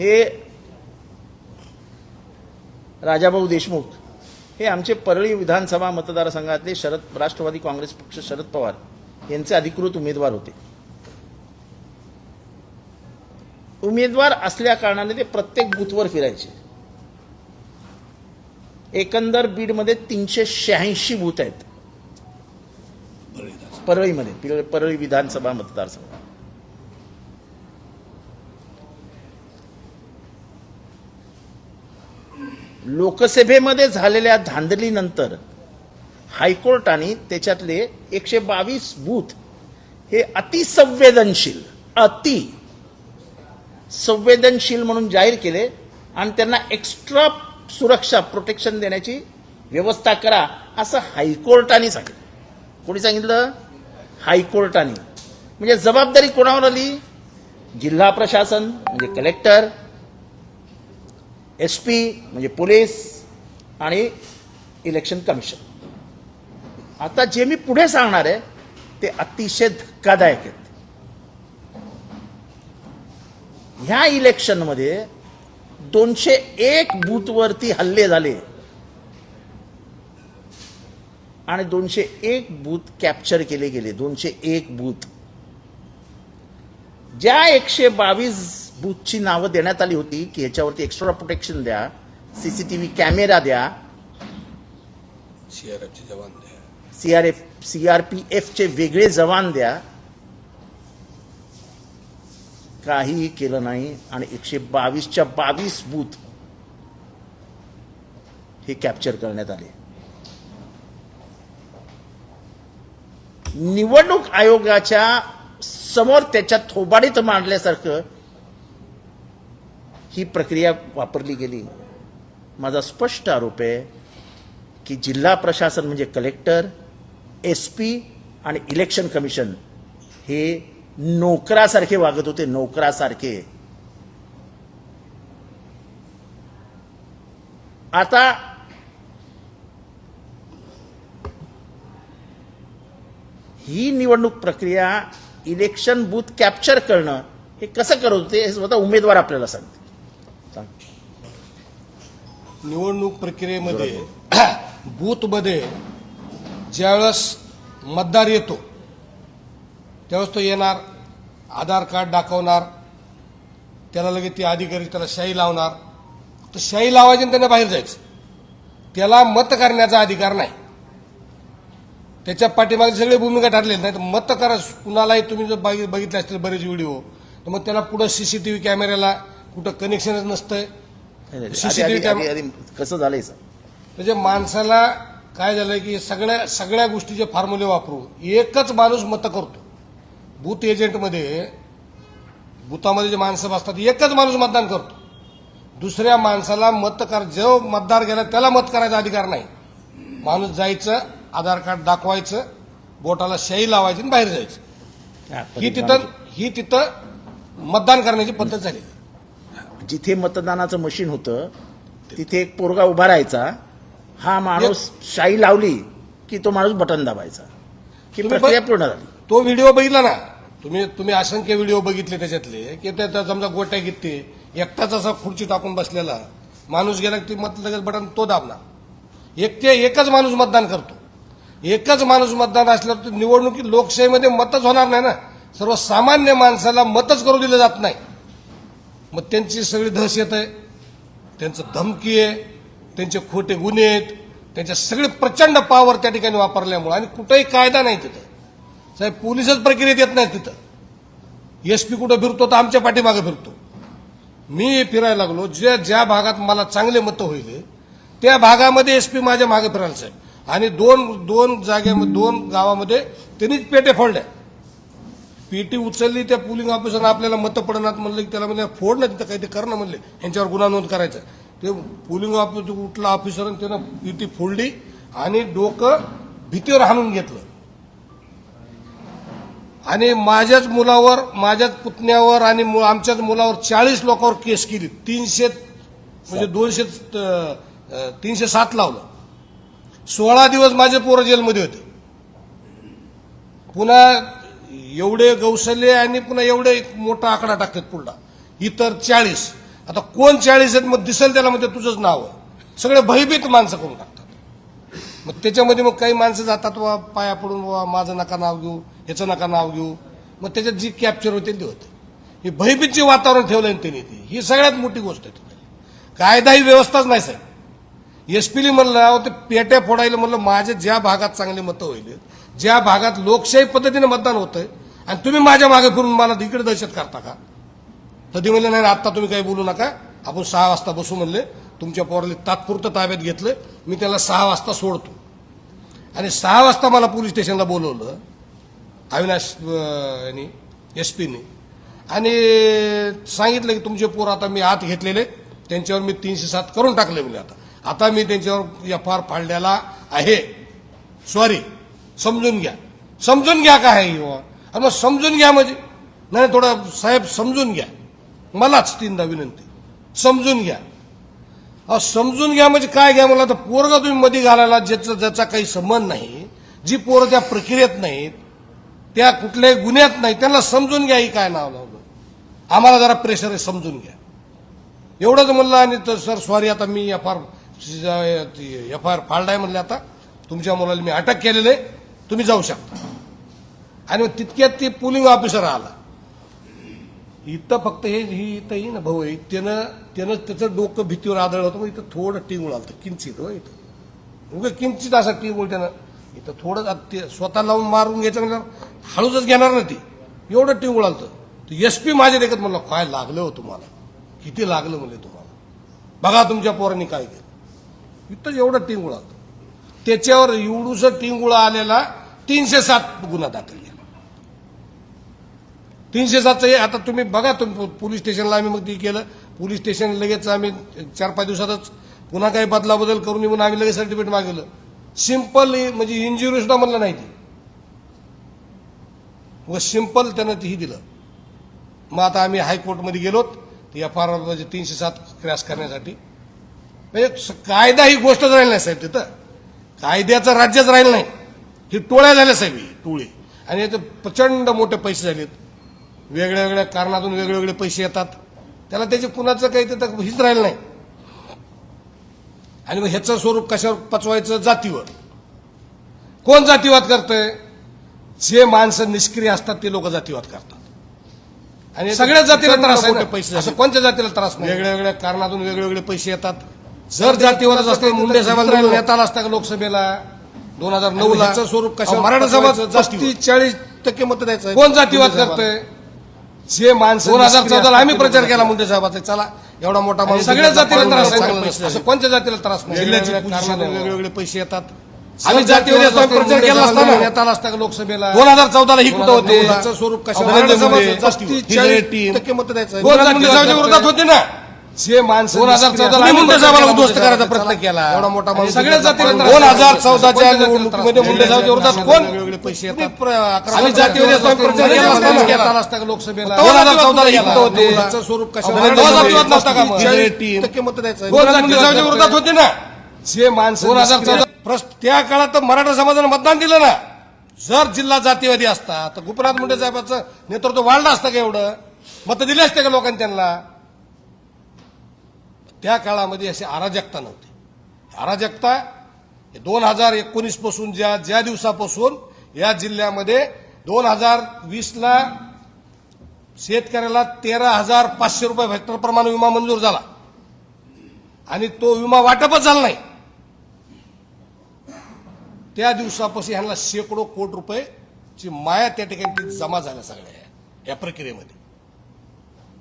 हे राजाभाऊ देशमुख हे आमचे परळी विधानसभा मतदारसंघातले शरद राष्ट्रवादी काँग्रेस पक्ष शरद पवार यांचे अधिकृत उमेदवार होते. उमेदवार असल्या कारणाने ते प्रत्येक बूथवर फिरायचे. एकंदर बीडमध्ये तीनशे शहाऐंशी बूथ आहेत. परळीमध्ये परळी विधानसभा मतदारसंघ. लोकसभेमध्ये झालेल्या धांदलीनंतर हायकोर्टाने त्याच्यातले एकशे बावीस बूथ हे अतिसंवेदनशील अति संवेदनशील म्हणून जाहीर केले आणि त्यांना एक्स्ट्रा सुरक्षा प्रोटेक्शन देण्याची व्यवस्था करा असं हायकोर्टाने सांगितलं. कोणी सांगितलं? हायकोर्टाने. म्हणजे जबाबदारी कोणावर आली? जिल्हा प्रशासन म्हणजे कलेक्टर एस पी म्हणजे पोलीस आणि इलेक्शन कमिशन. आता जे मी पुढे सांगणार आहे ते अतिशय धक्कादायक आहेत. ह्या इलेक्शनमध्ये दोनशे एक बूथवरती हल्ले झाले. आणि दोनशे एक बूथ कॅप्चर केले गेले. दोनशे एक बूथ. ज्या एकशे बावीस बूथची नावं देण्यात आली होती की ह्याच्यावरती एक्स्ट्रा प्रोटेक्शन द्या सीसीटीव्ही कॅमेरा द्या. सीआरएफचे जवान द्या. सीआरएफ सीआरपीएफचे वेगळे जवान द्या. काहीही केलं नाही आणि एकशे बावीसच्या बावीस बूथ हे कॅप्चर करण्यात आले. निवडणूक आयोगाच्या समोर त्याच्या थोबाडीत मांडल्यासारखं ही प्रक्रिया वापरली गेली. माझा स्पष्ट आरोप आहे की जिल्हा प्रशासन म्हणजे कलेक्टर एस पी आणि इलेक्शन कमिशन हे नोकरासारखे वागत होते नोकरासारखे. आता ही निवडणूक प्रक्रिया इलेक्शन बूथ कॅप्चर करणं हे कसं करत होते हे स्वतः उमेदवार आपल्याला सांगते निवडणूक प्रक्रियेमध्ये बूथमध्ये ज्यावेळेस मतदार येतो त्यावेळेस तो येणार आधार कार्ड दाखवणार त्याला लगेच ती अधिकारी त्याला शाही लावणार. तर शाही लावायची त्यानं बाहेर जायचं. त्याला मत करण्याचा अधिकार नाही. त्याच्या पाठीमागे सगळे भूमिका ठरलेली नाही तर मत करा कुणालाही तुम्ही जर बघि- बघितले असतील बरेच व्हिडिओ तर मग त्याला पुढं सीसीटीव्ही कॅमेऱ्याला कुठं कनेक्शनच नसतंय. आधी- CCTV आधी- कॅमेरा- आधी- आधी कसं झालंय सर? म्हणजे माणसाला काय झालंय की सगळ्या सगळ्या गोष्टीचे फॉर्म्युले वापरून एकच माणूस मत करतो. बूथ एजंटमध्ये बुथामध्ये जे माणसं बसतात एकच माणूस मतदान करतो. दुसऱ्या माणसाला मत कर जो मतदार गेला त्याला मत करायचा अधिकार नाही. माणूस जायचं आधार कार्ड दाखवायचं बोटाला शाई लावायची आणि बाहेर जायचं. ही तिथं ही तिथं मतदान करण्याची पद्धत झाली. जिथे मतदानाचं मशीन होतं तिथे एक पोरगा उभा राहायचा. हा माणूस शाई लावली की तो माणूस बटन दाबायचा. की तुम्ही प्रक्रिया पूर्ण झाली. तो व्हिडिओ बघितला ना. तुम्ही तुम्ही असंख्य व्हिडिओ बघितले त्याच्यातले की त्या त्या समजा गोट्या घेते एकटाच असा खुर्ची टाकून बसलेला. माणूस गेला की मत लगेच बटन तो दाबणार. एक ते एकच माणूस मतदान करतो. एकच माणूस मतदान असल्यावर तर निवडणुकीत लोकशाहीमध्ये मतच होणार नाही ना. सर्वसामान्य माणसाला मतच करू दिलं जात नाही. मग त्यांची सगळी दहशत आहे. त्यांचं धमकी आहे त्यांचे खोटे गुन्हे आहेत त्यांच्या सगळे प्रचंड पावर त्या ठिकाणी वापरल्यामुळे आणि कुठंही कायदा नाही तिथं. साहेब पोलिसच प्रक्रियेत येत नाही तिथं. एस पी कुठं फिरतो तर आमच्या पाठीमागे फिरतो. मी फिरायला लागलो ज्या ज्या भागात मला चांगले मतं होईल त्या भागामध्ये एस पी माझ्या मागे फिरायला साहेब आणि दोन दोन जागेमध्ये दोन गावामध्ये त्यांनीच पेटे फोडल्या. पीटी उचलली त्या पोलिंग ऑफिसरनं आपल्याला मतं पडणार म्हणलं की त्याला म्हणजे फोड ना तिथं काही ते करणं म्हणले. यांच्यावर गुन्हा नोंद करायचा. ते पोलिंग ऑफिस उठला ऑफिसर त्यानं पीटी फोडली आणि डोकं भीतीवर हाणून घेतलं. आणि माझ्याच मुलावर माझ्याच पुतण्यावर आणि आमच्याच मुलावर चाळीस लोकांवर केस केली. तीनशे म्हणजे दोनशे तीनशे सात लावलं. सोळा दिवस माझे पोरं जेलमध्ये होते. पुन्हा एवढे गौसले आणि पुन्हा एवढे एक मोठा आकडा टाकतात पुढला. इतर चाळीस. आता कोण चाळीस आहेत मग दिसेल त्याला म्हणजे तुझंच नाव सगळे भयभीत माणसं करून टाकतात. मग त्याच्यामध्ये मग काही माणसं जातात वा पाया पडून वा माझं नका नाव घेऊ ह्याचं नका नाव घेऊ. मग त्याच्यात जी कॅप्चर होते ते होते. हे भयभीतचे वातावरण ठेवलं त्यांनी ती ही सगळ्यात मोठी गोष्ट आहे कायदा ही व्यवस्थाच नाही साहेब. एसपीली म्हणलं ते पेट्या फोडायला म्हणलं माझ्या ज्या भागात चांगले मतं होईल ज्या भागात लोकशाही पद्धतीने मतदान होतंय आणि तुम्ही माझ्या मागे फिरून मला इकडे दहशत करता का? तर ते म्हणले नाही आता तुम्ही काही बोलू नका. आपण सहा वाजता बसू म्हणले. तुमच्या पोराला तात्पुरतं ताब्यात घेतलं मी त्याला सहा वाजता सोडतो. आणि सहा वाजता मला पोलीस स्टेशनला बोलवलं अविनाश यांनी एस पीने. आणि सांगितलं की तुमचे पोर आता मी आत घेतलेले. त्यांच्यावर मी तीनशे सात करून टाकले म्हणजे आता. आता मी त्यांच्यावर एफ आर फाडलेला आहे. सॉरी समजून घ्या. समजून घ्या काय आहे युवा? अरे मग समजून घ्या म्हणजे. नाही थोडं साहेब समजून घ्या. मलाच तीनदा विनंती. समजून घ्या. अहो समजून घ्या म्हणजे काय घ्या? मला तर पोरगा तुम्ही मध्ये घालायला ज्याचा ज्याचा काही संबंध नाही जी पोरं त्या प्रक्रियेत नाहीत त्या कुठल्याही गुन्ह्यात नाही त्यांना समजून घ्या ही काय नाव लावलं. आम्हाला जरा प्रेशर आहे समजून घ्या. एवढंच म्हणलं आणि तर सर सॉरी आता मी F R F I R फाळलाय म्हणले आता. तुमच्या मुलाला मी अटक केलेलं आहे. तुम्ही जाऊ शकता. आणि मग तितक्यात ते पोलिंग ऑफिसर आला. इथं फक्त हे ही इथं येई ना भाऊ त्यानं त्यानं त्याचं डोकं भीतीवर आदळ होतं मग इथं थोडं टिंगूळ आलं किंचित हो इथं. उगे किंचित असा टिंगूळ त्यानं. इथं थोडं आता ते स्वतः लावून मारून घ्यायचं म्हणजे हळूच घेणार ना ती. एवढं टिंगूळ आलं एस पी माझ्या देखत म्हणलं काय लागलं हो तुम्हाला? किती लागलं म्हणजे तुम्हाला? बघा तुमच्या पोरांनी काय केलं. इथं एवढं टिंगूळ आलं त्याच्यावर एवढूस टिंगुळा आलेला तीनशे सात गुन्हा दाखल केला. तीनशे सातचं हे आता तुम्ही बघा तुम्ही पोलीस स्टेशनला आम्ही मग ते केलं. पोलीस स्टेशन लगेच आम्ही चार पाच दिवसातच पुन्हा काही बदलाबदल करून येऊन आम्ही लगेच सर्टिफिकेट मागवलं. सिंपल म्हणजे इंजुरी सुद्धा म्हणलं नाही ती. व सिंपल त्यानं तेही दिलं. मग आता आम्ही हायकोर्टमध्ये गेलोत एफ आर म्हणजे तीनशे सात क्रॅश करण्यासाठी. म्हणजे कायदा ही गोष्टच राहिली नाही साहेब तिथं. कायद्याचं राज्यच राहिलं नाही. ही टोळ्या झाल्या साहेब ही टोळी. आणि याचे प्रचंड मोठे पैसे झालेत. वेगळ्या वेगळ्या कारणातून वेगवेगळे पैसे येतात. त्याला त्याचे कुणाचं काही तिथं हीच राहिलं नाही. आणि मग ह्याचं स्वरूप कशावर पचवायचं? जातीवर. कोण जातीवाद करतंय? जे माणसं निष्क्रिय असतात ते लोक जातीवाद करतात. आणि सगळ्या जातीला त्रास. पैसे असं कोणत्या जातीला त्रास नाही? वेगळ्या वेगळ्या कारणातून वेगवेगळे पैसे येतात. जर जातीवादच असतं मुंडे साहेबांना नेता आला असता का लोकसभेला. दोन हजार नऊ ला स्वरूप कशा मराठा समाज पस्तीस चाळीस टक्के मत द्यायचं कोण जातीवाद करतंय? जे माणसं दोन हजार चौदाला आम्ही प्रचार केला मुंडे साहेबाचा. चला एवढा मोठा माणूस सगळ्या जातीला त्रास असं कोणत्या जातीला त्रास नाही वेगवेगळे पैसे येतात. आम्ही जातीवर प्रचार केला असताना. नेता असता लोकसभेला दोन हजार चौदाला ही कुठं होते? स्वरूप कशा मराठा समाज पस्तीस चाळीस टक्के मत द्यायचं विरोधात होते ना. जे माणसं दोन हजार मुंडे साहेबाला उद्ध्वस्त करायचा प्रयत्न केला. एवढा मोठा माणूस सगळ्या जातीला दोन हजार चौदाच्या निवडणुकीमध्ये मुंडे साहेबांच्या विरोधात कोण? वेगवेगळे पैसे येतात. आम्ही जातीवर असताना प्रचार केला असताना केला असता का लोकसभेला. दोन हजार चौदाला कुठं होते. याचं स्वरूप का मग? चाळीस टक्के मत द्यायचं. मुंडे साहेबांच्या विरोधात होते ना? जे माणसं दोन हजार चौदा त्या काळात तर मराठा समाजानं मतदान दिलं ना. जर जिल्हा जातीवादी असता तर गोपीनाथ मुंडे साहेबांचं नेतृत्व वाढलं असतं का एवढं? मतं दिली असते का लोकांनी त्यांना? त्या काळामध्ये अशी अराजकता नव्हती. अराजकता दोन हजार एकोणीसपासून ज्या ज्या दिवसापासून या जिल्ह्यामध्ये दोन हजार वीसला शेतकऱ्याला तेरा हजार पाचशे रुपये हेक्टर प्रमाणे विमा मंजूर झाला. आणि तो विमा वाटपच झाला नाही. त्या दिवसापासून ह्यांना शेकडो कोटी रुपयेची माया त्या ठिकाणी जमा झाल्या सगळ्या या प्रक्रियेमध्ये.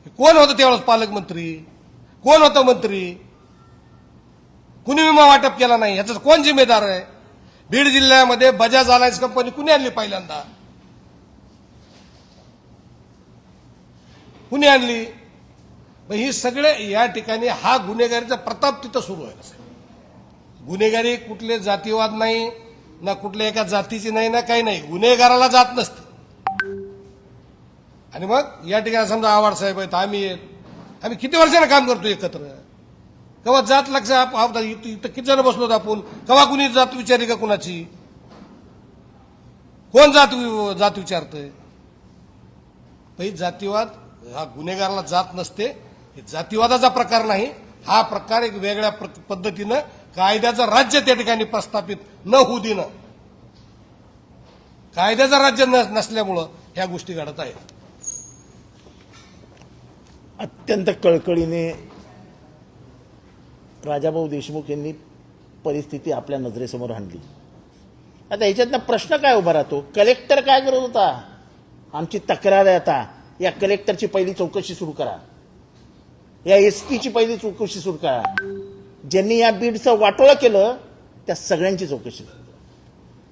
कोण होतं त्यावेळेस पालकमंत्री? कोण होतं मंत्री? कुणी विमा वाटप केला नाही? याचा कोण जिम्मेदार आहे? बीड जिल्ह्यामध्ये बजाज अलायन्स कंपनी कुणी आणली पहिल्यांदा? कुणी आणली? मग ही सगळे या ठिकाणी हा गुन्हेगारीचा प्रताप तिथं सुरू आहे. गुन्हेगारी कुठले जातीवाद नाही ना कुठल्या एका जातीची नाही ना काही नाही. गुन्हेगाराला जात नसते. आणि मग या ठिकाणी समजा आवाड साहेब आहेत आम्ही आहेत. आम्ही किती वर्षानं काम करतो एकत्र? केव्हा जात लक्षात इथं इथं किती जण बसलो आपण? केव्हा कुणी जात विचारी का कुणाची? कोण जात वि- जात विचारतंय? ही जातीवाद हा गुन्हेगाराला जात नसते. हे जातीवादाचा प्रकार नाही. हा प्रकार एक वेगळ्या प्र- पद्धतीनं कायद्याचं राज्य त्या ठिकाणी प्रस्थापित न होऊ देणं. कायद्याचं राज्य न- नसल्यामुळं ह्या गोष्टी घडत आहेत. अत्यंत कळकळीने राजाभाऊ देशमुख यांनी परिस्थिती आपल्या नजरेसमोर आणली. आता ह्याच्यातनं प्रश्न काय उभा राहतो? कलेक्टर काय करत होता? आमची तक्रार आहे आता. या कलेक्टरची पहिली चौकशी सुरू करा. या एस पीची पहिली चौकशी सुरू करा. ज्यांनी या बीडचं वाटोळं केलं त्या सगळ्यांची चौकशी सुरू करा.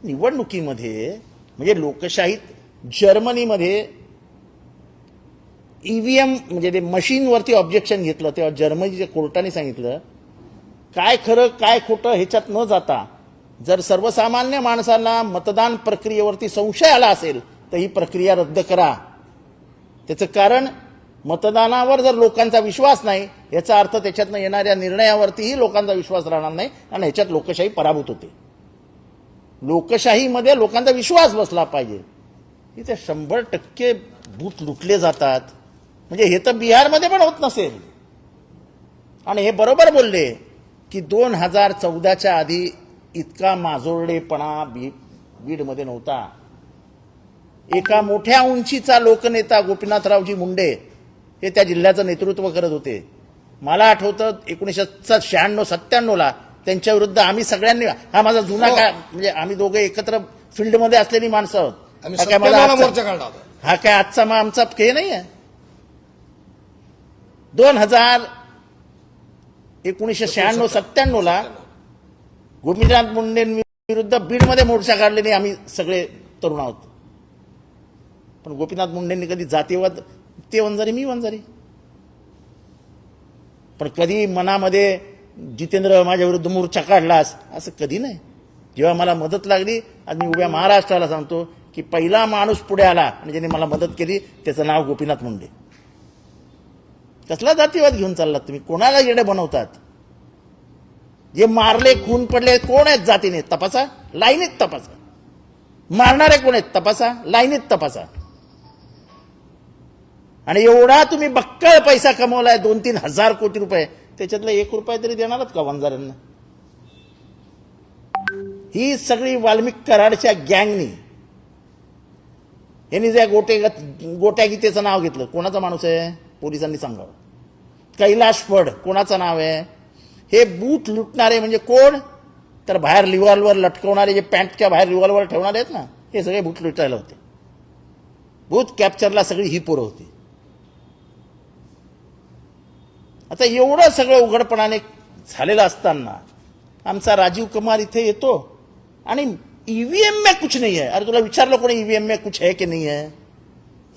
निवडणुकीमध्ये म्हणजे लोकशाहीत जर्मनीमध्ये ईव्हीएम म्हणजे ते मशीनवरती ऑब्जेक्शन घेतलं तेव्हा जर्मनीच्या कोर्टाने सांगितलं काय खरं काय खोटं ह्याच्यात न जाता जर सर्वसामान्य माणसाला मतदान प्रक्रियेवरती संशय आला असेल तर ही प्रक्रिया रद्द करा. त्याचं कारण मतदानावर जर लोकांचा विश्वास नाही याचा अर्थ त्याच्यातनं येणाऱ्या निर्णयावरतीही लोकांचा विश्वास राहणार नाही आणि ह्याच्यात लोकशाही पराभूत होते. लोकशाहीमध्ये लोकांचा विश्वास बसला पाहिजे. इथे शंभर टक्के बूथ लुटले जातात. म्हणजे हे तर बिहारमध्ये पण होत नसेल. आणि हे बरोबर बोलले की दोन हजार चौदाच्या आधी इतका माजोरडेपणा बी बीडमध्ये नव्हता. एका मोठ्या उंचीचा लोकनेता गोपीनाथरावजी मुंडे हे त्या जिल्ह्याचं नेतृत्व करत होते. मला आठवतं एकोणीसशे शहाण्णव सत्त्याण्णवला त्यांच्या विरुद्ध आम्ही सगळ्यांनी हा माझा जुना हो. काय म्हणजे आम्ही दोघे एकत्र फील्डमध्ये असलेली माणसं. आहोत हा हा काय आजचा मग आमचा हे नाही आहे दोन हजार एकोणीसशे शहाण्णव सत्त्याण्णव. ला गोपीनाथ मुंडेंविरुद्ध बीडमध्ये मोर्चा काढलेले आम्ही सगळे तरुण आहोत. पण गोपीनाथ मुंडेंनी कधी जातीवाद ते वंजारी मी वंजारी. पण कधी मनामध्ये जितेंद्र माझ्या विरुद्ध मोर्चा काढलास असं कधी नाही. जेव्हा मला मदत लागली आज मी उभ्या महाराष्ट्राला सांगतो की पहिला माणूस पुढे आला आणि ज्याने मला मदत केली त्याचं नाव गोपीनाथ मुंडे. कसला जातीवाद घेऊन चाललात तुम्ही? कोणाला येडे बनवतात? जे मारले खून पडले कोण आहेत जातीने? तपासा. लाईनीत तपासा. मारणारे कोण आहेत? तपासा. लाईनीत तपासा. आणि एवढा तुम्ही बक्कळ पैसा कमवलाय दोन तीन हजार कोटी रुपये त्याच्यातला एक रुपया तरी देणारच का वंजाऱ्यांना? ही सगळी वाल्मिक कराडच्या गँगनी यांनी ज्या गोटे गोट्या गीतेचं नाव घेतलं. कोणाचा माणूस आहे? पोलिसांनी सांगावं. कैलाश फड कोणाचं नाव आहे? हे बूट लुटणारे म्हणजे कोण? तर बाहेर रिव्हॉल्वर लटकवणारे जे पॅन्टच्या बाहेर रिव्हॉल्वर ठेवणारे आहेत ना हे सगळे बूट लुटायला होते. बूथ कॅप्चरला सगळी ही पोरं होती. आता एवढं सगळं उघडपणाने झालेलं असताना आमचा राजीव कुमार इथे येतो आणि ईव्हीएम में कुछ नाही आहे. अरे तुला विचारलं कोणी ईव्हीएम में कुछ है की नाही आहे?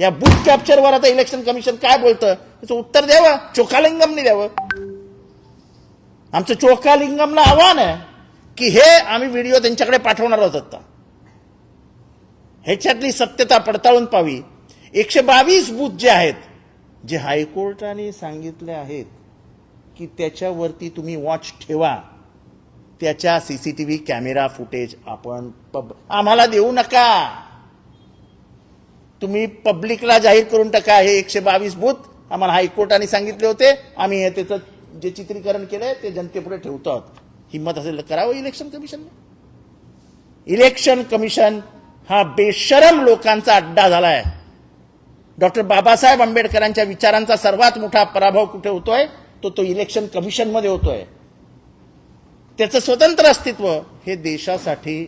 या बूथ कॅप्चरवर आता इलेक्शन कमिशन काय बोलतं? त्याचं उत्तर द्यावं? चोखालिंगमने द्यावं. आमचं चोखालिंगमला आव्हान आहे की हे आम्ही व्हिडिओ त्यांच्याकडे पाठवणार आहोत आता. ह्याच्यातली सत्यता पडताळून पावी एकशे बावीस बूथ जे आहेत जे हायकोर्टाने सांगितले आहेत की त्याच्यावरती तुम्ही वॉच ठेवा. त्याच्या सीसीटीव्ही कॅमेरा फुटेज आपण पब आम्हाला देऊ नका. तुम्ही पब्लिकला जाहीर करून टाका हे एकशे बावीस बूथ आम्हाला हायकोर्टाने सांगितले होते. आम्ही त्याचं जे चित्रीकरण केलंय ते जनतेपुढे ठेवतो आहोत हिंमत असेल तर करावं इलेक्शन कमिशनने इलेक्शन कमिशन हा बेशरम लोकांचा अड्डा झालाय. डॉक्टर बाबासाहेब आंबेडकरांच्या विचारांचा सर्वात मोठा पराभव कुठे होतोय? तो तो इलेक्शन कमिशनमध्ये होतोय. त्याचं स्वतंत्र अस्तित्व हे देशासाठी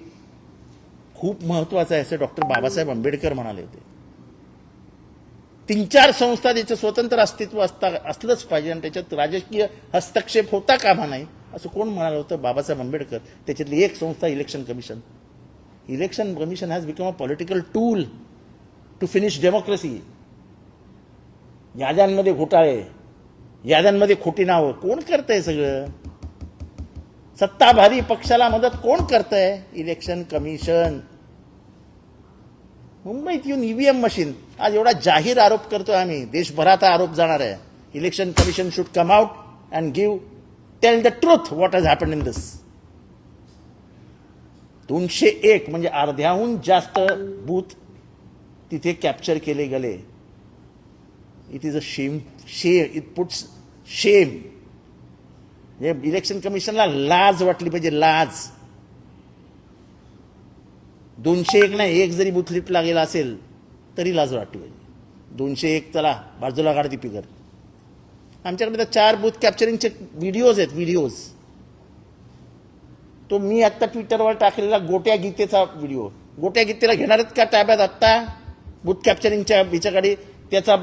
खूप महत्वाचं आहे असं डॉक्टर बाबासाहेब आंबेडकर म्हणाले होते. तीन चार संस्था त्याचं स्वतंत्र अस्तित्व असता असलंच पाहिजे आणि त्याच्यात राजकीय हस्तक्षेप होता कामा नाही असं कोण म्हणालं होतं? बाबासाहेब आंबेडकर. त्याच्यातली एक संस्था election commission election commission has become a political tool to finish democracy याद्यांमध्ये घोटाळे याद्यांमध्ये खोटी नावं कोण करतंय सगळं? सत्ताधारी पक्षाला मदत कोण करतंय? इलेक्शन कमिशन मुंबईत येऊन ईव्हीएम मशीन आज एवढा जाहीर आरोप करतोय आम्ही. देशभरात आरोप जाणार आहे. Election commission should come out and give tell the truth what has happen in this दोनशे एक म्हणजे अर्ध्याहून जास्त बूथ तिथे कॅप्चर केले गेले. It is a shame shame it puts shame हे इलेक्शन कमिशनला लाज वाटली पाहिजे लाज. दोनशे एक नाही एक जरी बुथलीट लागेला असेल तरी लाज वाटली पाहिजे दोनशे एक चला बाजूला काढ ती फिगर. आमच्याकडे तर चार बूथ कॅप्चरिंगचे व्हिडिओज आहेत व्हिडिओज तो मी आत्ता ट्विटरवर टाकलेला गोट्या गीतेचा व्हिडिओ गोट्या गीतेला घेणार आहेत का ताब्यात आत्ता? बूथ कॅप्चरिंगच्या हिच्याकडे त्याचा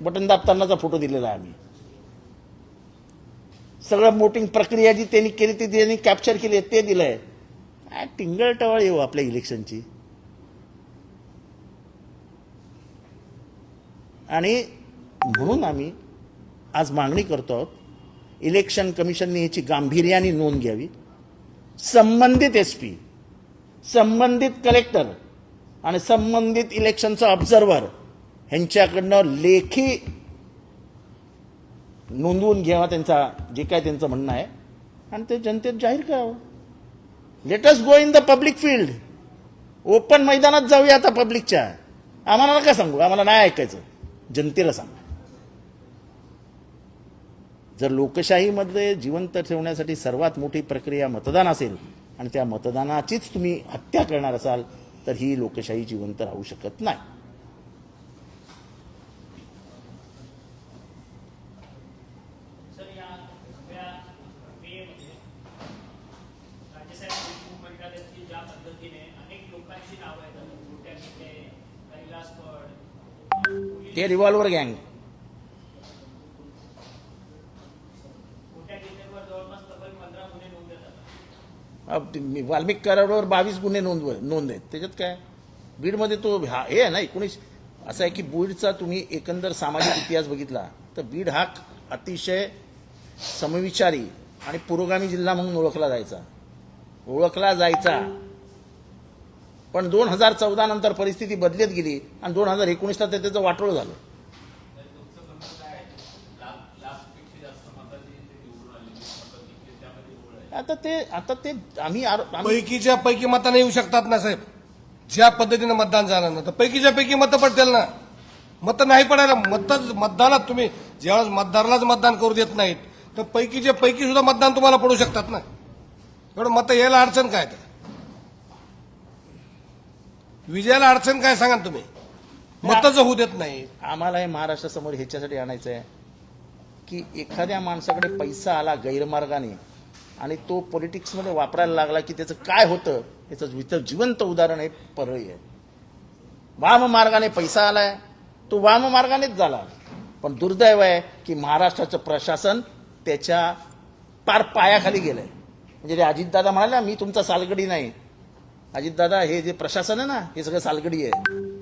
बटन दाबतानाचा फोटो दिलेला आहे आम्ही. सगळं मोटिंग प्रक्रिया जी त्यांनी केली ती त्यांनी कॅप्चर केली आहे ते आहे काय टिंगलटवळ येऊ आपल्या इलेक्शनची? आणि म्हणून आम्ही आज मागणी करतो आहोत इलेक्शन कमिशनने याची गांभीर्याने नोंद घ्यावी. संबंधित एस पी संबंधित कलेक्टर आणि संबंधित इलेक्शनचा ऑब्झर्व्हर ह्यांच्याकडनं लेखी नोंदवून घ्यावा त्यांचा जे काय त्यांचं म्हणणं आहे. आणि ते जनतेत जाहीर करावं. Let us go in the public field open मैदानात जाऊया आता पब्लिकच्या आम्हाला नका सांगू आम्हाला नाही ऐकायचं. जनतेला सांगा. जर लोकशाहीमध्ये जिवंत ठेवण्यासाठी सर्वात मोठी प्रक्रिया मतदान असेल आणि त्या मतदानाचीच तुम्ही हत्या करणार असाल तर ही लोकशाही जिवंत राहू शकत नाही सर या सगळ्या प्रक्रियेमध्ये राज्यसाहेब देशमुख म्हणतात की ज्या पद्धतीने अनेक लोकांची नावं येतात मोठ्या गीते कैलास फड पोलीस ते रिव्हॉल्वर गँग वाल्मिक करारावर बावीस गुन्हे नोंदव नोंद आहेत. त्याच्यात काय? बीडमध्ये तो हा हे आहे ना एकोणीस असं आहे की बीडचा तुम्ही एकंदर सामाजिक इतिहास बघितला तर बीड हा अतिशय समविचारी आणि पुरोगामी जिल्हा म्हणून ओळखला जायचा. ओळखला जायचा. पण दोन हजार चौदा नंतर परिस्थिती बदलत गेली आणि दोन हजार एकोणीसला ते त्याचं वाटोळ झालं. आता ते आता ते आम्ही पैकीच्या पैकी मताने येऊ शकतात ना साहेब? ज्या पद्धतीने मतदान झालं ना तर पैकीच्या पैकी मतं पडतील ना. मतं नाही पडायला मत मतदानात तुम्ही ज्यावेळेस मतदारालाच मतदान करू देत नाहीत तर पैकीच्या पैकी सुद्धा मतदान तुम्हाला पडू शकतात ना. एवढं मतं यायला अडचण काय तर? विजयाला अडचण काय सांगा तुम्ही? मतच होऊ देत नाही. आम्हाला हे महाराष्ट्रासमोर ह्याच्यासाठी आणायचं आहे की एखाद्या माणसाकडे पैसा आला गैरमार्गाने आणि तो पॉलिटिक्समध्ये वापरायला लागला की त्याचं काय होतं याचं जिवंत जिवंत उदाहरण आहे परळी आहे. वाम मार्गाने पैसा आलाय तो वाम मार्गानेच झाला. पण दुर्दैव आहे की महाराष्ट्राचं प्रशासन त्याच्या पार पायाखाली गेलंय. म्हणजे ते अजितदादा म्हणाले मी तुमचा सालगडी नाही अजितदादा हे जे प्रशासन आहे ना हे सगळं सालगडी आहे.